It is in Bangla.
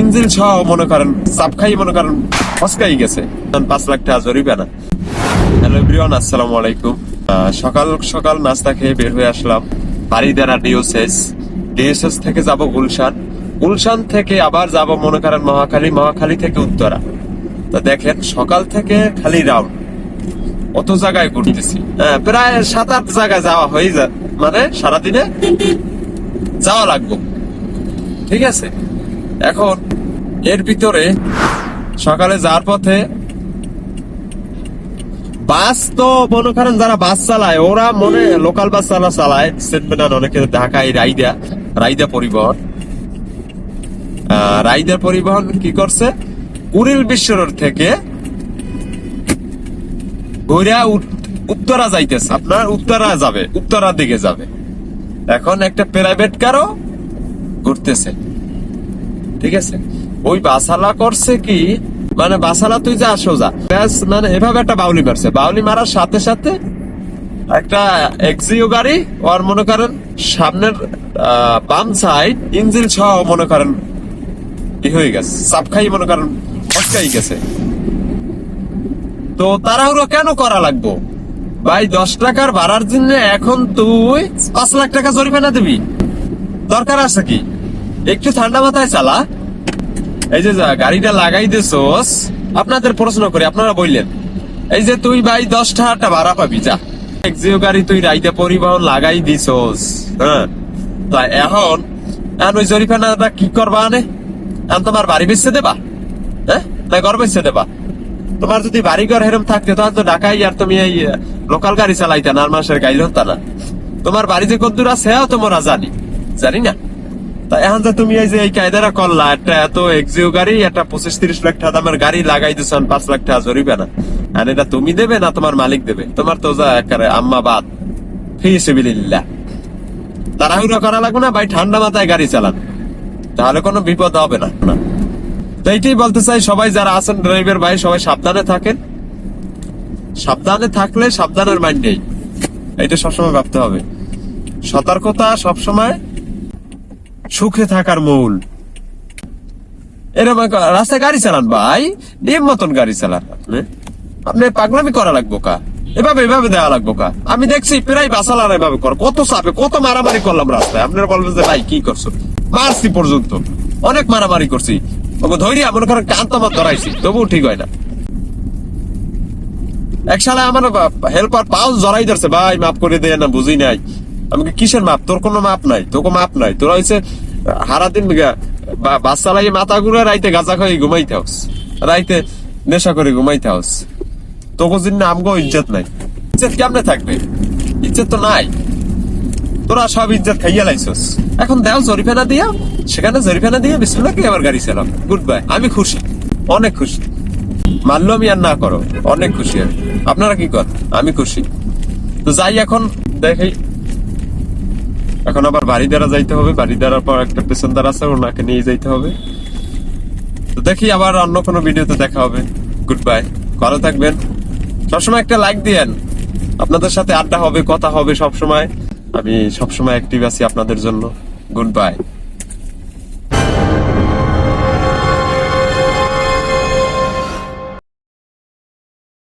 ইঞ্জিল সহ মনে করেন চাপ খাই মনে করেন ফসকাই গেছে। পাঁচ লাখ টাকা জরিবে না। হ্যালো এভরিওয়ান আসসালামু আলাইকুম। সকাল সকাল নাস্তা খেয়ে বের হয়ে আসলাম। বাড়িদারা ডিওসেস। ডিওসেস থেকে যাব গুলশান। গুলশান থেকে আবার যাব মনে করেন মহাখালী মহাখালী থেকে উত্তরা। তা দেখেন সকাল থেকে খালি রাউন্ড। অত জায়গায় ঘুরতেছি? হ্যাঁ, প্রায় সাত আট জায়গায় যাওয়া হয়ে যায়। মানে সারাদিনে যাওয়া লাগবো। ঠিক আছে? এখন এর ভিতরে সকালে যাওয়ার পথে বাস তো মনে করেন যারা বাস চালায়, ওরা মনে লোকাল বাস চালা চালায়। সেন্টমেন্ট অনেকে ঢাকায় রাইদা রাইদা পরিবহন। রাইদা পরিবহন কি করছে? কুড়িল বিশ্ব রোড থেকে ঘুরা উত্তরা যাইতেছে। আপনার উত্তরা যাবে, উত্তরার দিকে যাবে। এখন একটা প্রাইভেট কারও ঘুরতেছে। ঠিক আছে? ওই বাসালা করছে কি? মানে বাসালা তুই যা, সোজা। ব্যাস মানে এভাবে একটা বাউলি মারছে। বাউলি মারার সাথে সাথে একটা এক্সিও গাড়ি, ওর মনে করেন সামনের বাম সাইড ইঞ্জিল সহ মনে করেন ই হয়ে গেছে। চাপ খাই মনে করেন ফসকাই গেছে। তো তাড়াহুড়ো কেন করা লাগবো? ভাই, দশ টাকার ভাড়ার জন্য এখন তুই পাঁচ লাখ টাকা জরিমানা দিবি। দরকার আছে কি? একটু ঠান্ডা মাথায় চালা। এই যে গাড়িটা লাগাই দিছোস। আপনাদের প্রশ্ন করি, আপনারা বললেন, এই যে তুই ভাই দশ টাকাটা ভাড়া পাবি, যা। এক্সিও গাড়ি তুই রাইতে পরিবহন লাগাই দিছোস হ্যাঁ। এখন এখন ওই জরিমানাটা কি করবা আনে? এখন তোমার বাড়ি বেচতে দেবা? হ্যাঁ? না ঘর বেচতে দেবা? তোমার যদি বাড়ি ঘর হেরম থাকতে, তাহলে তো ঢাকায় আর তুমি এই লোকাল গাড়ি চালাইতে না, আর মাসের গাইল হতা না। তোমার বাড়ি যে কদ্দুর আছে তোমরা জানি। জানি না। তা এখন যে তুমি এই যে এই কায়দারা করলা, একটা এত এক্সিও গাড়ি, একটা পঁচিশ তিরিশ লাখ টাকা দামের গাড়ি লাগাই দিচ্ছেন পাঁচ লাখ টাকা জরিবে না। আর এটা তুমি দেবে না তোমার মালিক দেবে? তোমার তো যা একেবারে আম্মা বাদ। ফি তাড়াহুড়ো করা লাগবে না, ভাই, ঠান্ডা মাথায় গাড়ি চালান। তাহলে কোনো বিপদ হবে না। না। তো এইটাই বলতে চাই, সবাই যারা আছেন ড্রাইভার ভাই, সবাই সাবধানে থাকেন। সাবধানে থাকলে সাবধানের মাইন্ড নেই। এটা সবসময় ভাবতে হবে। সতর্কতা সবসময় সুখে থাকার মূল। এরকম রাস্তায় গাড়ি চালান ভাই নিয়ম মতন গাড়ি চালান। আপনি আপনি পাগলামি করা লাগবো কা? এভাবে এভাবে দেওয়া লাগবো কা? আমি দেখছি প্রায় বাসালার এভাবে কর। কত চাপে, কত মারামারি করলাম রাস্তায়। আপনারা বলবেন যে ভাই, কি করছ? মারছি পর্যন্ত। অনেক মারামারি করছি। ওকে ধৈর্য, মনে করেন কান্ত আমার ধরাইছি। তবুও ঠিক হয় না। এক সালে আমার হেল্পার পাও জড়াই ধরছে। ভাই, মাফ করে দে না বুঝি নাই। আমি কি, কিসের মাপ? তোর কোনো মাপ নাই তোকে মাপ নাই। তোরা হয়েছে হারা দিন বাস চালাই মাথা ঘুরে রাইতে গাঁজা খাই ঘুমাইতে হাউস রাইতে নেশা করে ঘুমাইতে হাউস তোকে জন্য আমগো ইজ্জত নাই। ইজ্জত কেমনে থাকবে? ইজ্জত তো নাই। তোরা সব ইজ্জত খাইয়া লাইছস। এখন দেও জরিফানা দিয়া সেখানে জরিফানা দিয়ে বিসমিল্লাহ আবার গাড়ি চালাম গুড বাই আমি খুশি অনেক খুশি। মানলো আমি আর না করো অনেক খুশি আমি। আপনারা কি কর আমি খুশি। তো যাই এখন দেখি। এখন আবার বাড়ি দ্বারা যাইতে হবে, বাড়ি দ্বারার পর একটা পেছনদার আছে, ওনাকে নিয়ে যাইতে হবে। তো দেখি আবার অন্য কোনো ভিডিওতে দেখা হবে। গুড বাই ভালো থাকবেন। সবসময় একটা লাইক দিয়েন। আপনাদের সাথে আড্ডা হবে, কথা হবে সবসময়। আমি সবসময় অ্যাক্টিভ আছি আপনাদের জন্য। Good bye